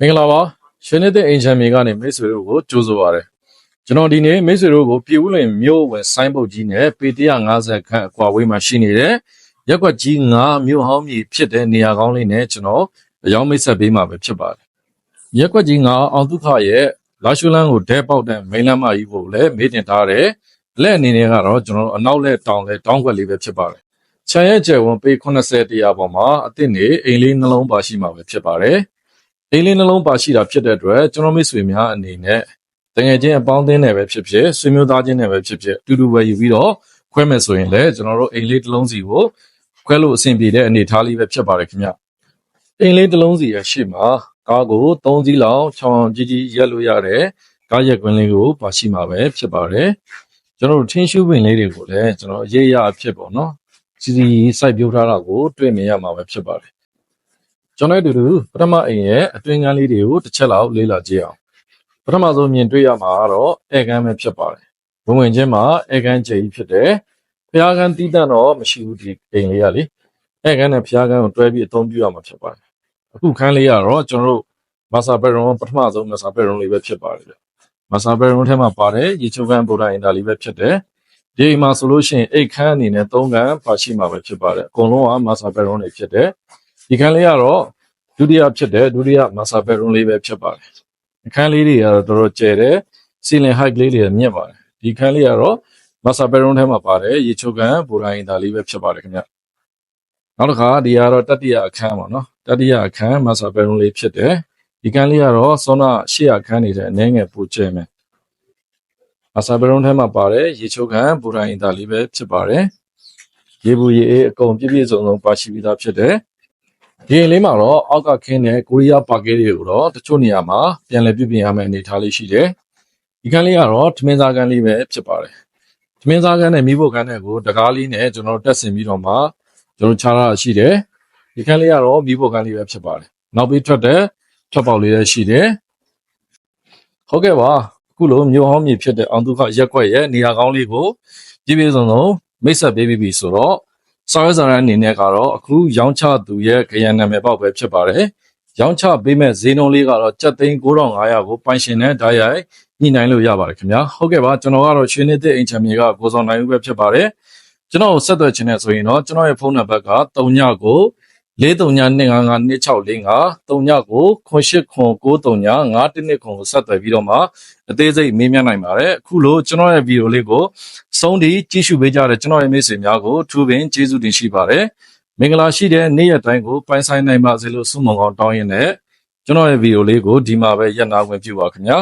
မင်္ဂလာပါရှင်နေတဲ့အိမ်ချမ်းမြေကနေမိတ်ဆွေတို့ကိုကြိုးဆိုပါရစေကျွန်တော်ဒီနေ့မိတ်ဆွေတို့ကိုပြည်ဦးလွင်မြို့ဝင်ဆိုင်းဘုတ်ကြီးနဲ့ပေ150ခန့်အကွာဝေးမှာရှိနေတဲ့ရက်ကွက်ကြီး9မြို့ဟောင်းမြေဖြစ်တဲ့နေရာကောင်းလေးနဲ့ကျွန်တော်အယောင်မိတ်ဆက်ပေးမှာပဲဖြစ်ပါတယ်ရက်ကွက်ကြီး9အောင်ဒုက္ခရဲ့လာရှူလန်းကိုဒဲပေါက်တဲ့မိန်လမ်းမကြီးကိုလည်းမေးတင်ထားတယ်လက်အနေနဲ့ကတော့ကျွန်တော်တို့အနောက်လက်တောင်လက်တောင်းခွက်လေးပဲဖြစ်ပါတယ်ခြံရဲ့ကျယ်ဝန်ပေ80တရားပေါ်မှာအစ်စ်နေအိမ်လေးနှလုံးပါရှိမှာပဲဖြစ်ပါတယ် အိမ်လေးနှလုံးပါရှိတာဖြစ်တဲ့အတွက်ကျွန်တော်မိတ်ဆွေများအနေနဲ့တကယ်ချင်းအပေါင်းအသင်းနဲ့ပဲဖြစ်ဖြစ်ဆွေမျိုးသားချင်းနဲ့ပဲဖြစ်ဖြစ်အတူတူပဲယူပြီးတော့ခွဲမယ်ဆိုရင်လည်းကျွန်တော်တို့အိမ်လေးတစ်လုံးစီကိုခွဲလို့အဆင်ပြေတဲ့အနေအထားလေးပဲဖြစ်ပါတယ်ခင်ဗျအိမ်လေးတစ်လုံးစီရဲ့ရှေ့မှာကားကို၃စီးလောက်ချောင်းကြီးကြီးရက်လို့ရတယ်ကားရက်ကွင်းလေးကိုပါရှိမှာပဲဖြစ်ပါတယ်ကျွန်တော်တို့ထင်းရှူးပင်လေးတွေကိုလည်းကျွန်တော်အရေးရအဖြစ်ပေါ့နော်စီစီစိုက်ပြိုးထားတာကိုတွေ့မြင်ရမှာပဲဖြစ်ပါတယ် ကျွန်တော်တို့အတူတူပထမအိမ်ရဲ့အတွင်းကန်းလေးတွေကိုတစ်ချက်လောက်လေ့လာကြည့်အောင်ပထမဆုံးမြင်တွေ့ရမှာကတော့အဲကန်းပဲဖြစ်ပါတယ်ဝင်ဝင်ချင်းမှာအဲကန်းကျေကြီးဖြစ်တယ်ဖျားကန်းတီးတန့်တော့မရှိဘူးဒီအိမ်လေးကလေအဲကန်းနဲ့ဖျားကန်းကိုတွဲပြီးအသုံးပြုရမှာဖြစ်ပါတယ်အခုခန်းလေးကတော့ကျွန်တော်တို့မာစာဘက်ရုံပထမဆုံးမာစာဘက်ရုံလေးပဲဖြစ်ပါတယ်ဗျမာစာဘက်ရုံထဲမှာပါတယ်ရေချိုးကန်းဗုဒ္ဓအင်တာလေးပဲဖြစ်တယ်ဒီအိမ်မှာဆိုလို့ရှိရင်အိတ်ခန်းအနေနဲ့၃ခန်းပါရှိမှာပဲဖြစ်ပါတယ်အကုန်လုံးကမာစာဘက်ရုံတွေဖြစ်တယ်ဒီခန်းလေးကတော့ ဒုတိယဖြစ်တဲ့ဒုတိယမဆာဘက်ရုံလေးပဲဖြစ်ပါတယ်အခန်းလေးတွေကတော့တော်တော်ကျယ်တယ်စီလင်ဟိုက်ကလေးတွေမြင့်ပါတယ်ဒီခန်းလေးကတော့မဆာဘက်ရုံထဲမှာပါတယ်ရေချိုကန်ဘူရိုင်းဒါလေးပဲဖြစ်ပါတယ်ခင်ဗျနောက်တစ်ခါဒီကတော့တတိယအခန်းပါနော်တတိယအခန်းမဆာဘက်ရုံလေးဖြစ်တယ်ဒီခန်းလေးကတော့စောနာရှေ့အခန်းနေတဲ့အနည်းငယ်ပူကျဲမယ်မဆာဘက်ရုံထဲမှာပါတယ်ရေချိုကန်ဘူရိုင်းဒါလေးပဲဖြစ်ပါတယ်ရေဘူးရေအေးအကုန်ပြည့်ပြည့်စုံစုံပါရှိပြီးသားဖြစ်တယ် ဒီအိမ်လေးမှာတော့အောက်ကခင်းတဲ့ကိုရီးယားပါကဲတွေကိုတော့တချို့နေရာမှာပြန်လည်ပြုပြင်ရမယ့်အနေအထားလေးရှိတယ်။ဒီကန်းလေးကတော့ထမင်းစားကန်းလေးပဲဖြစ်ပါတယ်။ထမင်းစားကန်းနဲ့မိဖို့ကန်းနဲ့ကိုတကားလေးနဲ့ကျွန်တော်တို့တက်ဆင်ပြီးတော့မှကျွန်တော်ချားရတာရှိတယ်။ဒီကန်းလေးကတော့မိဖို့ကန်းလေးပဲဖြစ်ပါတယ်။နောက်ပြီးထွက်တဲ့ထွက်ပေါက်လေးလည်းရှိတယ်။ဟုတ်ကဲ့ပါအခုလိုမျိုးဟောင်းမြေဖြစ်တဲ့အောင်ဒုက္ခရက်ကွက်ရဲ့နေရာကောင်းလေးကိုပြည့်ပြည့်စုံစုံမိတ်ဆက်ပေးပြီးပြီဆိုတော့ စာရဲစာရန်အနေနဲ့ကတော့အခုရောင်းချသူရဲ့ခရံနာမည်ပေါက်ပဲဖြစ်ပါတယ်။ရောင်းချပေးမဲ့ဈေးနှုန်းလေးကတော့7သိန်း9500ကိုပိုင်ရှင်နဲ့ဓာတ်ရိုက်ညှိနှိုင်းလို့ရပါတယ်ခင်ဗျာ။ဟုတ်ကဲ့ပါကျွန်တော်ကတော့ရွှေနေတဲ့အိမ်ချမ်းမြေကကိုစောနိုင်ဦးပဲဖြစ်ပါတယ်။ကျွန်တော်ကိုဆက်သွယ်ချင်တဲ့ဆိုရင်တော့ကျွန်တော်ရဲ့ဖုန်းနံပါတ်က39 43952645 39 9899395129ကိုဆက်သွယ်ပြီးတော့မှအသေးစိတ်မေးမြန်းနိုင်ပါတယ်အခုလိုကျွန်တော်ရဲ့ဗီဒီယိုလေးကိုစုံဒီကြည့်ရှုပေးကြတဲ့ကျွန်တော်ရဲ့မိတ်ဆွေများကိုထူးပင်ကျေးဇူးတင်ရှိပါတယ်မင်္ဂလာရှိတဲ့နေ့ရက်တိုင်းကိုပိုင်ဆိုင်နိုင်ပါစေလို့ဆုမွန်ကောင်းတောင်းရင်းနဲ့ကျွန်တော်ရဲ့ဗီဒီယိုလေးကိုဒီမှာပဲရပ်နာခွင့်ပြုပါခင်ဗျာ